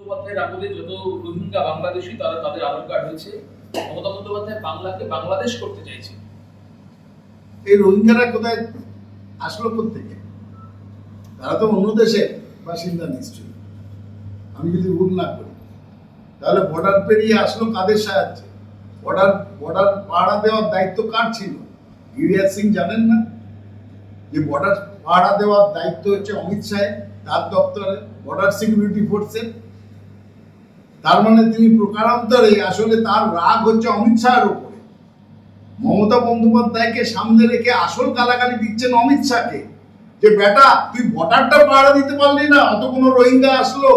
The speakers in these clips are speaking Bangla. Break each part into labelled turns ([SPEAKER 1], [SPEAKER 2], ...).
[SPEAKER 1] বন্দ্যোপাধ্যায়ের আমলে যত রোহিঙ্গা বাংলাদেশি তারা তাদের আধার কার্ড হয়েছে। মমতা বন্দ্যোপাধ্যায় বাংলাকে বাংলাদেশ করতে চাইছে।
[SPEAKER 2] এই রোহিঙ্গারা কোথায় আসলো তারা তো অন্য বাসিন্দা নিশ্চয়ই। আমি যদি ভুল না করি, তাহলে বর্ডার পেরিয়ে আসলো কাদের সাহায্যে? বর্ডার বর্ডার পাহারা দেওয়ার দায়িত্ব কার ছিল? গিরিরাজ সিং জানেন না? যে বর্ডার পাহারা দেওয়ার দায়িত্ব হচ্ছে অমিত শাহের, তার দপ্তরে। বর্ডার সিকিউরিটি ফোর্সের তার মানে তিনি প্রকারান্তরে আসলে তার রাগ হচ্ছে অমিত শাহের উপরে। মমতা বন্দ্যোপাধ্যায়কে সামনে রেখে আসল গালাগালি দিচ্ছেন অমিত শাহকে যে, বেটা, তুই ভোটারটা পাহারা দিতে পারলি না, অত কোনো রোহিঙ্গা আসলো?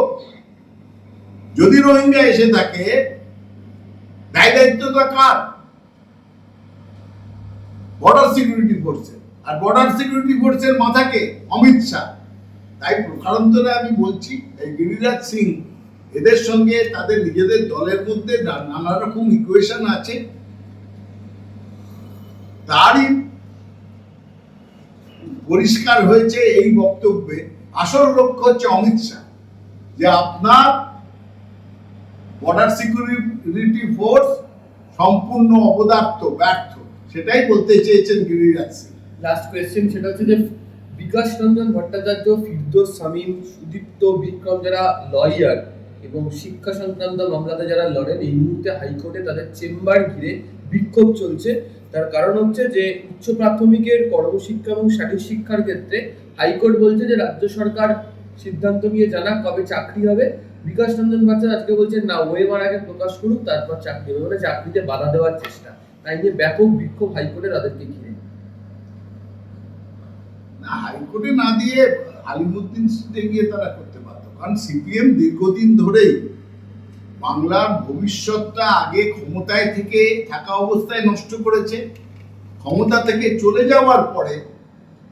[SPEAKER 2] যদি রোহিঙ্গা এসে থাকে, দায় দায়িত্বটা কার? বর্ডার সিকিউরিটি ফোর্সের আর বর্ডার সিকিউরিটি ফোর্সের মাথাকে অমিত শাহ। তাই প্রকারান্তরে আমি বলছি, এই গিরিরাজ সিং এদের সঙ্গে তাদের নিজেদের দলের মধ্যে নানা রকম ইকুয়েশন আছে। তারই পরিষ্কার হয়েছে এই বক্তব্যে। আসল লক্ষ্য হচ্ছে অমিত শাহ, যে আপনার বর্ডার সিকিউরিটি ফোর্স সম্পূর্ণ অপদার্থ, ব্যর্থ। সেটাই বলতে চেয়েছেন গিরিরাজ সিং।
[SPEAKER 3] লাস্ট কোয়েশ্চেন সেটা হচ্ছে যে বিকাশ রঞ্জন ভট্টাচার্য, ফিরদোস শামীম, সুদীপ্ত বিক্রম যারা লয়ার এবং শিক্ষা সংক্রান্ত মামলাতে যারা লড়েন, এই মুহূর্তে হাইকোর্টে তাদের চেম্বার ঘিরে বিক্ষোভ চলছে। তার কারণ হচ্ছে যে, উচ্চ প্রাথমিকের কর্মশিক্ষা এবং শারীরিক শিক্ষার ক্ষেত্রে হাইকোর্ট বলছে যে, রাজ্য সরকার সিদ্ধান্ত নিয়ে জানা কবে চাকরি হবে। বিকাশ রঞ্জন ভট্টাচার্য আজকে বলছেন, না ওয়েবার আগে প্রকাশ করুক, তারপর চাকরি হবে। মানে চাকরিতে বাধা দেওয়ার চেষ্টা। তাই নিয়ে ব্যাপক বিক্ষোভ হাইকোর্টে তাদেরকে ঘিরে।
[SPEAKER 2] না, হাইকোর্টে না দিয়ে আলিমুদ্দিন গিয়ে তারা কারণ সিপিএম দীর্ঘদিন ধরেই বাংলার ভবিষ্যৎটা আগে ক্ষমতায় থেকে থাকা অবস্থায় নষ্ট করেছে। ক্ষমতা থেকে চলে যাওয়ার পরে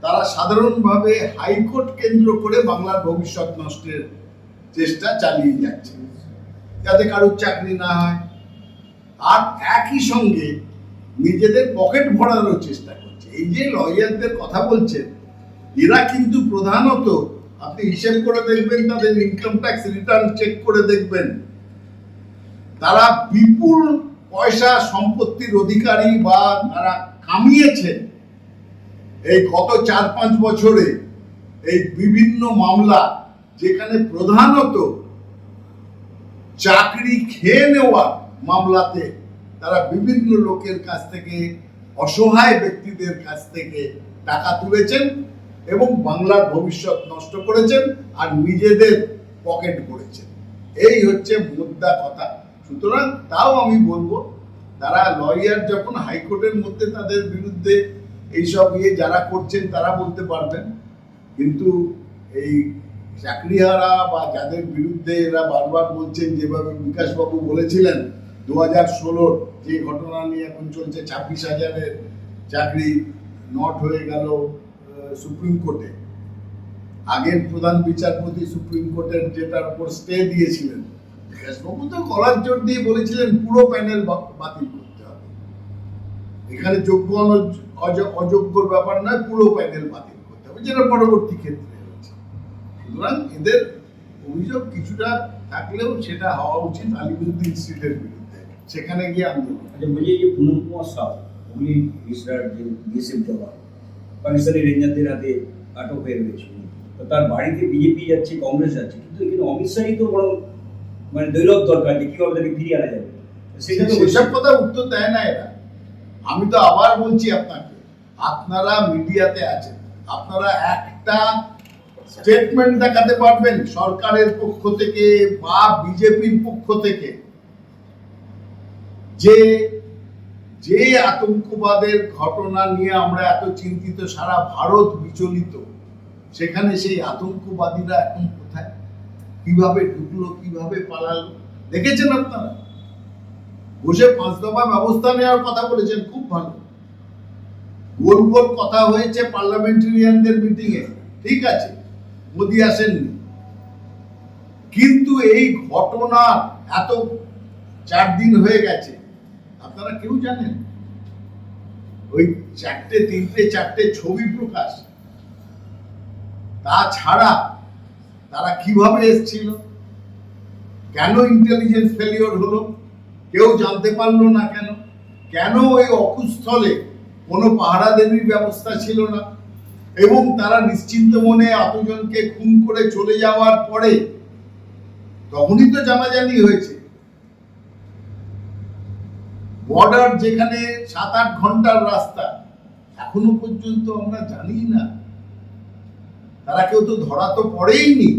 [SPEAKER 2] তারা সাধারণভাবে হাইকোর্ট কেন্দ্র করে বাংলার ভবিষ্যৎ নষ্টের চেষ্টা চালিয়ে যাচ্ছে। যাতে কারোর চাকরি না হয়। আর একই সঙ্গে নিজেদের পকেট ভরানোর চেষ্টা করছে। এই যে লয়ারদের কথা বলছেন, এরা কিন্তু প্রধানত আপনি হিসেব করে দেখবেন, তাদের ইনকাম ট্যাক্স রিটার্ন চেক করে দেখবেন। তারা বিপুল পয়সা সম্পত্তির অধিকারী বা তারা কামিয়েছেন এই গত চার পাঁচ বছরে এই বিভিন্ন মামলা, যেখানে প্রধানত চাকরি খেয়ে নেওয়া মামলাতে তারা বিভিন্ন লোকের কাছ থেকে, অসহায় ব্যক্তিদের কাছ থেকে টাকা তুলেছেন। এবং বাংলার ভবিষ্যৎ নষ্ট করেছেন আর নিজেদের পকেট করেছেন এই হচ্ছে মুদ্রা কথা। সুতরাং তাও আমি বলব তারা লয়ার যখন হাইকোর্টের মধ্যে তাদের বিরুদ্ধে এইসব ইয়ে যারা করছেন তারা বলতে পারবেন। কিন্তু এই চাকরিহারা বা যাদের বিরুদ্ধে এরা বারবার বলছেন, যেভাবে বিকাশবাবু বলেছিলেন দু হাজার ষোলোর যে ঘটনা নিয়ে এখন চলছে, ছাব্বিশ হাজারের চাকরি নট হয়ে গেল সুপ্রিম কোর্টে। আগের প্রধান বিচারপতি সুপ্রিম কোর্টের যেটার উপর স্টে দিয়েছিলেন দেশবাবু তো কলার জোর দিয়ে বলেছিলেন পুরো প্যানেল বাতিল করতে হবে। এখানে যোগ্য অযোগ্যর ব্যাপার নয়, পুরো প্যানেল বাতিল করতে হবে, যেটা পরবর্তী ক্ষেত্রে সুতরাং এদের অভিযোগ কিছুটা থাকলেও সেটা হওয়া উচিত আলিমুদ্দিন সিটের বিরুদ্ধে। সেখানে গিয়ে আন্দোলন
[SPEAKER 4] আচ্ছা বলি যে পুনম কুমার সাউ হুগলি মিশ্রার যে পাকিস্তানি রেঞ্জারদের হাতে আটক হয়ে রয়েছে। তো তার বাড়িতে বিজেপি যাচ্ছে কংগ্রেস যাচ্ছে কিন্তু এখানে অমিত শাহই তো বড় মানে দৈরব দরকার যে কীভাবে তাকে ফিরিয়ে আনা যাবে। সেটা তো
[SPEAKER 2] সেসব কথা উত্তর দেয় না এরা। আমি তো আবার বলছি আপনাকে আপনারা মিডিয়াতে আছেন আপনারা একটা স্টেটমেন্ট দেখাতে পারবেন সরকারের পক্ষ থেকে বা বিজেপির পক্ষ থেকে যে যে আতঙ্কবাদের ঘটনা নিয়ে আমরা এত চিন্তিত, সারা ভারত বিচলিত, সেখানে সেই আতঙ্কবাদীরা এখন কোথায়? কীভাবে ঢুকলো, কীভাবে পালালো? দেখেছেন আপনারা? বসে পাঁচ দফা ব্যবস্থা নেওয়ার কথা বলেছেন, খুব ভালো। গোল গোল কথা হয়েছে পার্লামেন্টারিয়ানদের মিটিং এ ঠিক আছে, মোদি আসেননি। কিন্তু এই ঘটনা এত চার দিন হয়ে গেছে আপনারা কেউ জানেন? ওই চারটে, তিনটে, চারটে ছবি প্রকাশ। তাছাড়া তারা কীভাবে এসেছিল? কেন ইন্টেলিজেন্স ফেলিওর হলো? কেউ জানতে পারল না কেন? কেন ওই অকুস্থলে কোনো পাহারা দেবীর ব্যবস্থা ছিল না? এবং তারা নিশ্চিন্ত মনে এতজনকে খুন করে চলে যাওয়ার পরে তখনই তো জানাজানি হয়েছে। বর্ডার যেখানে সাত আট ঘণ্টার রাস্তা, এখনও পর্যন্ত আমরা জানি না। তারা কেউ তো ধরা তো পড়েইনি।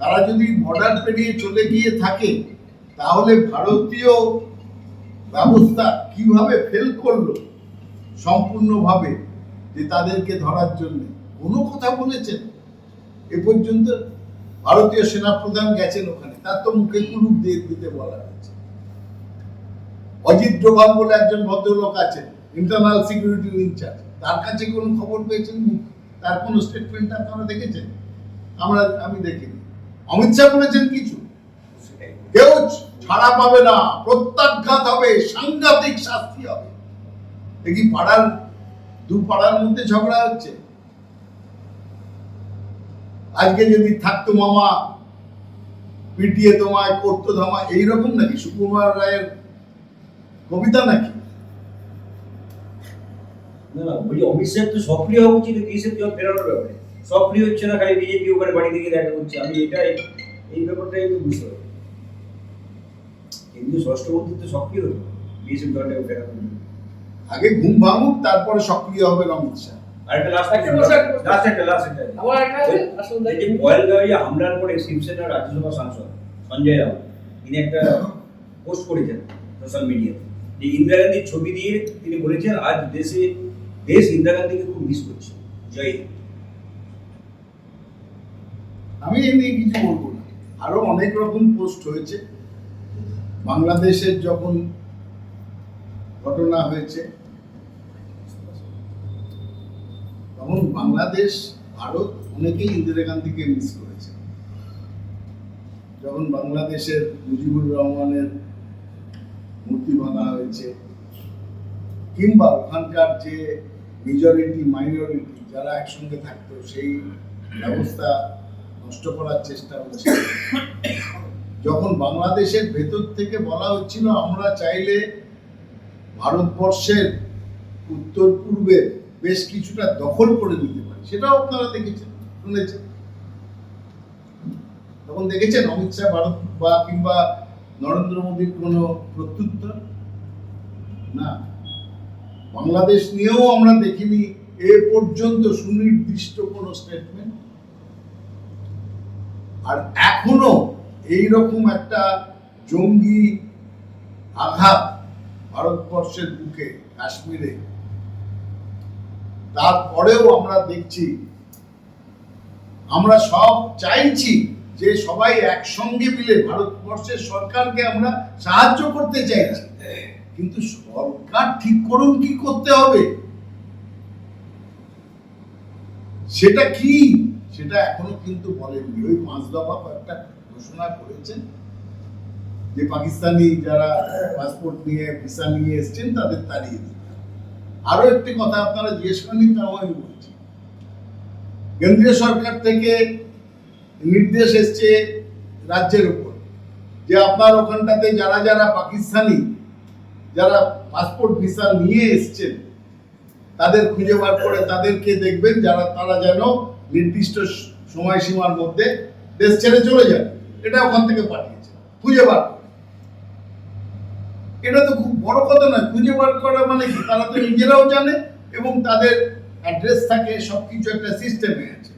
[SPEAKER 2] তারা যদি বর্ডার পেরিয়ে চলে গিয়ে থাকে, তাহলে ভারতীয় ব্যবস্থা কীভাবে ফেল করল? সম্পূর্ণভাবে যে তাদেরকে ধরার জন্য। কোনো কথা বলেছেন? এ পর্যন্ত ভারতীয় সেনাপ্রধান গেছেন ওখানে। তার তো মুখে কুলুপ দিয়ে দিতে বলা হয়েছে। অজিত ডোভাল বলে একজন ভদ্রলোক আছেন ইন্টারনাল সিকিউরিটি ইনচার্জ তার কাছে কোনো খবর পেয়েছেন তার কোনো স্টেটমেন্ট আপনারা দেখেছেন? আমরা, আমি দেখিনি। অমিত শাহ বলেছেন কিছু? কেউ ছাড়া পাবে না, প্রত্যাঘাত হবে, সাংঘাতিক শাস্তি হবে। দেখি পাড়ার, দু পাড়ার মধ্যে ঝগড়া হচ্ছে। আজকে যদি থাকতো মামা, পিটিয়ে তোমায়, করতো ধামা, এইরকম নাকি? সুকুমার রায়ের কবিতা নাকি?
[SPEAKER 4] না না বলি অমিত শাহ তো সক্রিয় হওয়া উচিত দেশের জল ফেরানোর ব্যাপারে। সক্রিয় হচ্ছে না খালি বিজেপি ওখানে বাড়ি থেকে দেখা করছে। আমি এটাই এই ব্যাপারটাই আমি বুঝতে পারি তো সক্রিয় হতো বিএসএফ জলটাকে ফেরানোর জন্য।
[SPEAKER 2] আগে ঘুম ভাঙুক তারপরে সক্রিয় হবে অমিত শাহ
[SPEAKER 4] যে হামলার পরে শিবসেনার রাজ্যসভা সাংসদ সঞ্জয় রাউত তিনি একটা পোস্ট করেছেন সোশ্যাল মিডিয়াতে যে ইন্দিরা গান্ধীর ছবি দিয়ে তিনি বলেছেন, আজ দেশে, দেশ ইন্দিরা গান্ধীকে খুব মিস করছে। জয় হিন্দ।
[SPEAKER 2] আমি এই নিয়ে কিছু বলব না। আরও অনেক রকম পোস্ট হয়েছে। বাংলাদেশের যখন ঘটনা হয়েছে, তখন বাংলাদেশ, ভারত অনেকেই ইন্দিরা গান্ধীকে মিস করেছে। যখন বাংলাদেশের মুজিবুর রহমানের মূর্তি ভাঙা হয়েছে। কিংবা ওখানকার যে মেজরিটি মাইনরিটি যারা একসঙ্গে থাকতো, সেই ব্যবস্থা নষ্ট করার চেষ্টা হচ্ছে যখন বাংলাদেশের ভেতর থেকে বলা হচ্ছিল, আমরা চাইলে ভারতবর্ষের উত্তর পূর্বে বেশ কিছুটা দখল করে নিতে পারি। সেটাও আপনারা দেখেছেন, শুনেছেন। তখন দেখেছেন অমিত শাহ ভারত বা কিংবা নরেন্দ্র মোদীর কোনো প্রত্যুত্তর? না। বাংলাদেশ নিয়েও আমরা দেখিনি এ পর্যন্ত সুনির্দিষ্ট কোনো স্টেটমেন্ট আর এখনও এই রকম একটা জঙ্গি আঘাত ভারতবর্ষের বুকে কাশ্মীরে। তারপরেও আমরা দেখছি, আমরা সব চাইছি যে সবাই একসঙ্গে মিলে ভারতবর্ষের সরকারকে আমরা সাহায্য করতে চাইছি কিন্তু সরকার ঠিক করুন কি করতে হবে? সেটা কি? সেটা এখনও কিন্তু বলেননি। ওই পাঁচ দফা একটা ঘোষণা করেছেন যে পাকিস্তানি যারা পাসপোর্ট নিয়ে ভিসা নিয়ে এসেছেন, তাদের তাড়িয়ে হবে। আরও একটি কথা আপনারা জিজ্ঞেস করেনি, তাও আমি বলছি। কেন্দ্রীয় সরকার থেকে নির্দেশ এসছে রাজ্যের উপর যে আপনার ওখানটাতে যারা যারা পাকিস্তানি, যারা পাসপোর্ট ভিসা নিয়ে এসছেন, তাদের খুঁজে বার করে তাদেরকে দেখবেন যারা, তারা যেন নির্দিষ্ট সময়সীমার মধ্যে দেশ ছেড়ে চলে যান। এটা ওখান থেকে পাঠিয়েছে। খুঁজে বার। এটা তো খুব বড় কথা নয়। খুঁজে বার করা মানে তারা তো নিজেরাও জানে এবং তাদের অ্যাড্রেস থাকে, সবকিছু একটা সিস্টেমে আছে।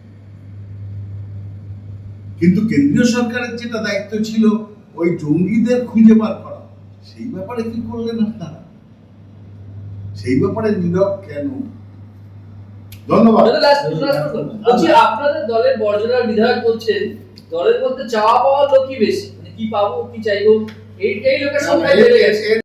[SPEAKER 2] কিন্তু কেন্দ্রীয় সরকারের যেটা দায়িত্ব ছিল ওই জঙ্গিদের খুঁজে বার করা। সেই ব্যাপারে কি করলেন আপনারা? সেই ব্যাপারে নীরব কেন? ধন্যবাদ।
[SPEAKER 5] দাদা, last প্রশ্ন, last প্রশ্ন। বলছি আপনাদের দলের বর্জনার বিধায়ক বলছেন দলের মধ্যে চাওয়া পাওয়ার লোকই বেশি। মানে কি পাবো কি চাইব এই এই লোকের সংখ্যাই বেড়ে গেছে।
[SPEAKER 2] এর-